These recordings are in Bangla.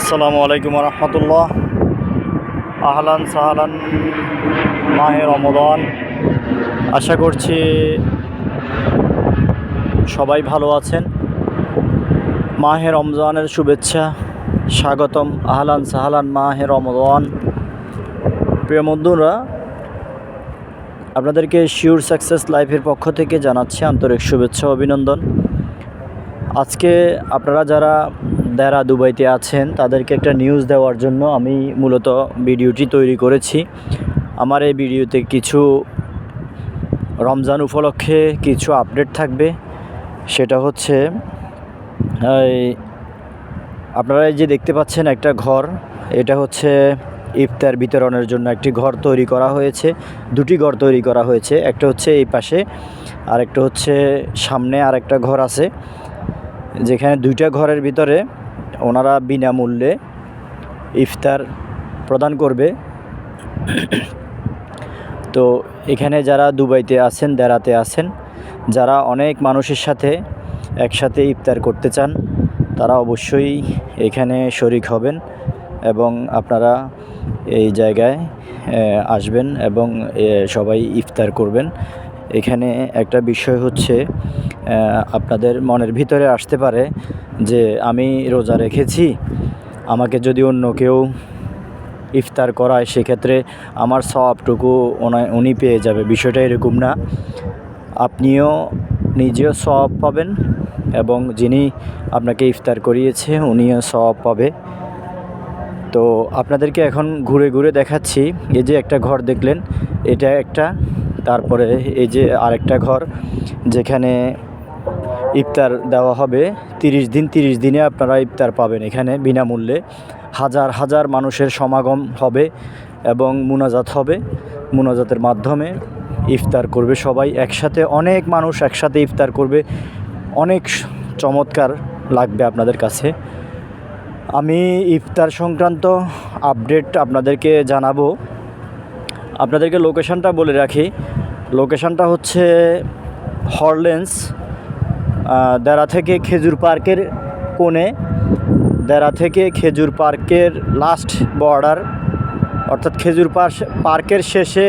আসসালামু আলাইকুম রহমতুল্লাহ। আহলান সাহালান, মাহে রমদান। আশা করছি সবাই ভালো আছেন। মাহে রমজানের শুভেচ্ছা, স্বাগতম আহলান সাহালান, মাহে রমদান। প্রিয় বন্ধুরা, আপনাদেরকে শিওর সাকসেস লাইফের পক্ষ থেকে জানাচ্ছি আন্তরিক শুভেচ্ছা অভিনন্দন। আজকে আপনারা যারা দেরা দুবাইতে আছেন, তাদেরকে একটা নিউজ দেওয়ার জন্য আমি মূলত ভিডিওটি তৈরি করেছি। আমার এই ভিডিওতে কিছু রমজান উপলক্ষে কিছু আপডেট থাকবে। সেটা হচ্ছে আপনারা এই যে দেখতে পাচ্ছেন একটা ঘর, এটা হচ্ছে ইফতার বিতরণের জন্য একটি ঘর তৈরি করা হয়েছে। দুটি ঘর তৈরি করা হয়েছে, একটা হচ্ছে এই পাশে আর একটা হচ্ছে সামনে আর একটা ঘর আছে। যেখানে দুইটা ঘরের ভিতরে ওনারা বিনামূল্যে ইফতার প্রদান করবে। তো এখানে যারা দুবাইতে আছেন, দেরাতে আছেন, যারা অনেক মানুষের সাথে একসাথে ইফতার করতে চান, তারা অবশ্যই এখানে শরিক হবেন এবং আপনারা এই জায়গায় আসবেন এবং সবাই ইফতার করবেন। এখানে একটা বিষয় হচ্ছে আপনাদের মনের ভিতরে আসতে পারে যে আমি রোজা রেখেছি, আমাকে যদি অন্য কেউ ইফতার করায়, সেক্ষেত্রে আমার সবটুকু উনি পেয়ে যাবে। বিষয়টা এরকম না। আপনিও নিজেও সব পাবেন এবং যিনি আপনাকে ইফতার করিয়েছে, উনিও সব পাবে। তো আপনাদেরকে এখন ঘুরে ঘুরে দেখাচ্ছি। এই যে একটা ঘর দেখলেন, এটা একটা, তারপরে এই যে আরেকটা ঘর, যেখানে ইফতার দেওয়া হবে। তিরিশ দিন, তিরিশ দিনে আপনারা ইফতার পাবেন এখানে বিনামূল্যে। হাজার হাজার মানুষের সমাগম হবে এবং মুনাজাত হবে। মুনাজাতের মাধ্যমে ইফতার করবে সবাই একসাথে। অনেক মানুষ একসাথে ইফতার করবে। অনেক চমৎকার লাগবে আপনাদের কাছে। আমি ইফতার সংক্রান্ত আপডেট আপনাদেরকে জানাব। আপনাদেরকে লোকেশানটা বলে রাখি। লোকেশানটা হচ্ছে হরলেন্স দেরা থেকে খেজুর পার্কের কোণে দেরা থেকে খেজুর পার্কের লাস্ট বর্ডার অর্থাৎ খেজুর পার্ক পার্কের শেষে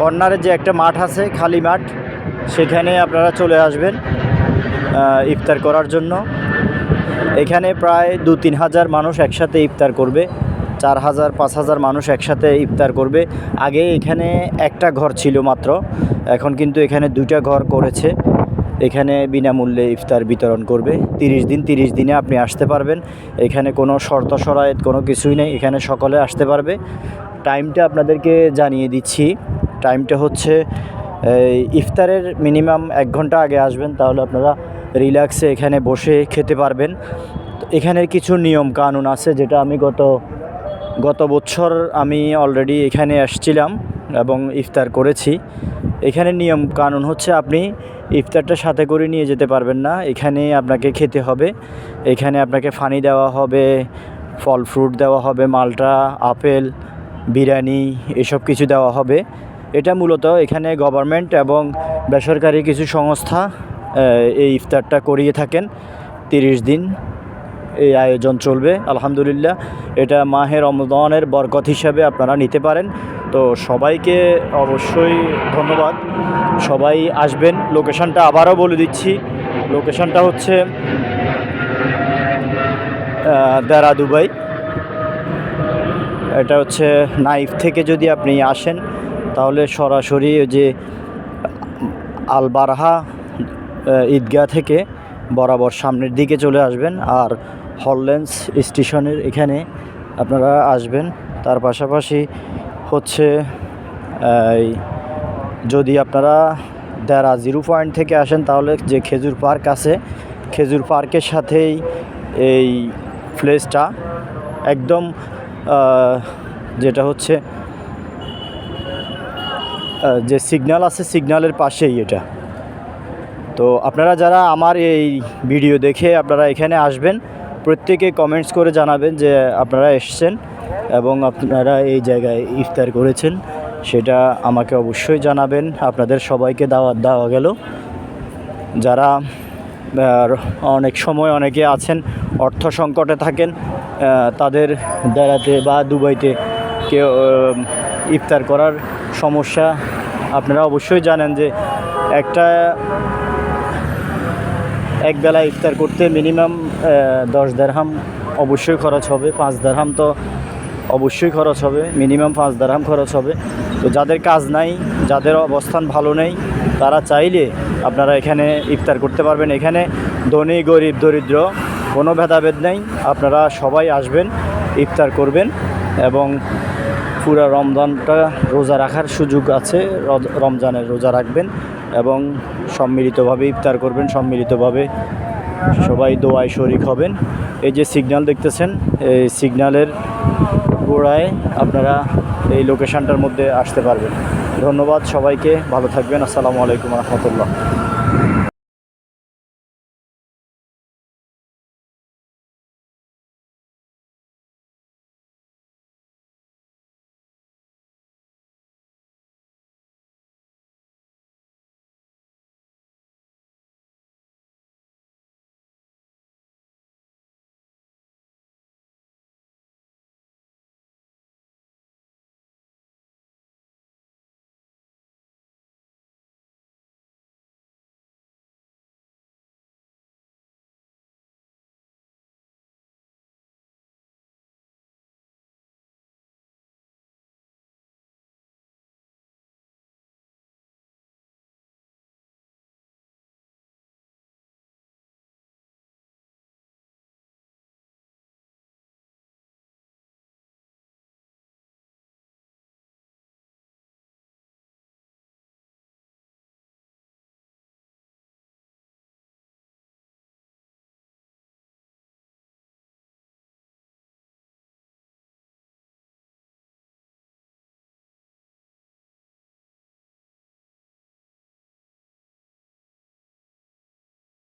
কর্নারে যে একটা মাঠ আছে, খালি মাঠ, সেখানে আপনারা চলে আসবেন ইফতার করার জন্য। এখানে প্রায় দু তিন হাজার মানুষ একসাথে ইফতার করবে, চার হাজার, পাঁচ হাজার মানুষ একসাথে ইফতার করবে। আগে এখানে একটা ঘর ছিল মাত্র, এখন কিন্তু এখানে দুইটা ঘর করেছে। এখানে বিনামূল্যে ইফতার বিতরণ করবে। তিরিশ দিন, তিরিশ দিনে আপনি আসতে পারবেন। এখানে কোনো শর্ত সরায়ত কোনো কিছুই নেই। এখানে সকলে আসতে পারবে। টাইমটা আপনাদেরকে জানিয়ে দিচ্ছি। টাইমটা হচ্ছে ইফতারের মিনিমাম এক ঘণ্টা আগে আসবেন। তাহলে আপনারা রিল্যাক্সে এখানে বসে খেতে পারবেন। এখানের কিছু নিয়ম কানুন আছে, যেটা আমি গত গত বছর আমি অলরেডি এখানে আসছিলাম এবং ইফতার করেছি। এখানে নিয়ম কানুন হচ্ছে আপনি ইফতারটা সাথে করে নিয়ে যেতে পারবেন না। এখানে আপনাকে খেতে হবে। এখানে আপনাকে ফানি দেওয়া হবে, ফল ফ্রুট দেওয়া হবে, মালটা, আপেল, বিরিয়ানি এসব কিছু দেওয়া হবে। এটা মূলত এখানে গভর্নমেন্ট এবং বেসরকারি কিছু সংস্থা এই ইফতারটা করিয়ে থাকেন। তিরিশ দিন এই আয়োজন চলবে। আলহামদুলিল্লাহ, এটা মাহের রমদানের বরকত হিসাবে আপনারা নিতে পারেন। তো সবাইকে অবশ্যই ধন্যবাদ। সবাই আসবেন। লোকেশনটা আবারও বলে দিচ্ছি। লোকেশনটা হচ্ছে দেরা দুবাই। এটা হচ্ছে নাইফ থেকে যদি আপনি আসেন তাহলে সরাসরি যে আল বারহা আহ, ঈদগাহ থেকে বরাবর সামনের দিকে চলে আসবেন। আর হলল্যান্স স্টেশনের এখানে আপনারা আসবেন। তার পাশাপাশি হচ্ছে এই, যদি আপনারা দেরা জিরো পয়েন্ট থেকে আসেন তাহলে যে খেজুর পার্ক আছে খেজুর পার্কের সাথেই এই প্লেসটা একদম যেটা হচ্ছে যে সিগন্যাল আছে সিগন্যালের পাশেই এটা। তো আপনারা যারা আমার এই ভিডিও দেখে আপনারা এখানে আসবেন প্রত্যেকে কমেন্টস করে জানাবেন যে আপনারা এসছেন। এবং আপনারা এই জায়গায় ইফতার করেছেন, সেটা আমাকে অবশ্যই জানাবেন। আপনাদের সবাইকে দাওয়াত দেওয়া গেল। যারা অনেক সময় অনেকে আছেন, অর্থ সংকটে থাকেন তাদের দাঁড়াতে বা দুবাইতে কেউ ইফতার করার সমস্যা, আপনারা অবশ্যই জানেন যে একটা, এক বেলা ইফতার করতে মিনিমাম দশ দেড়হাম অবশ্যই খরচ হবে, পাঁচ দেড়হাম তো অবশ্যই খরচ হবে মিনিমাম পাঁচ দেড়হাম খরচ হবে। তো যাদের কাজ নাই, যাদের অবস্থান ভালো নেই, তারা চাইলে আপনারা এখানে ইফতার করতে পারবেন। এখানে ধনী, গরিব, দরিদ্র কোনো ভেদাভেদ নেই, আপনারা সবাই আসবেন, ইফতার করবেন এবং পুরা রমজানটা রোজা রাখার সুযোগ আছে রমজানের রোজা রাখবেন এবং সম্মিলিতভাবে ইফতার করবেন, সম্মিলিতভাবে সবাই দোয়ায় শরিক হবেন। এই যে সিগন্যাল দেখতেছেন, এই সিগন্যালের গোড়ায় আপনারা এই লোকেশানটার মধ্যে আসতে পারবেন। ধন্যবাদ সবাইকে ভালো থাকবেন। আসসালামু আলাইকুম রহমতুল্লাহ।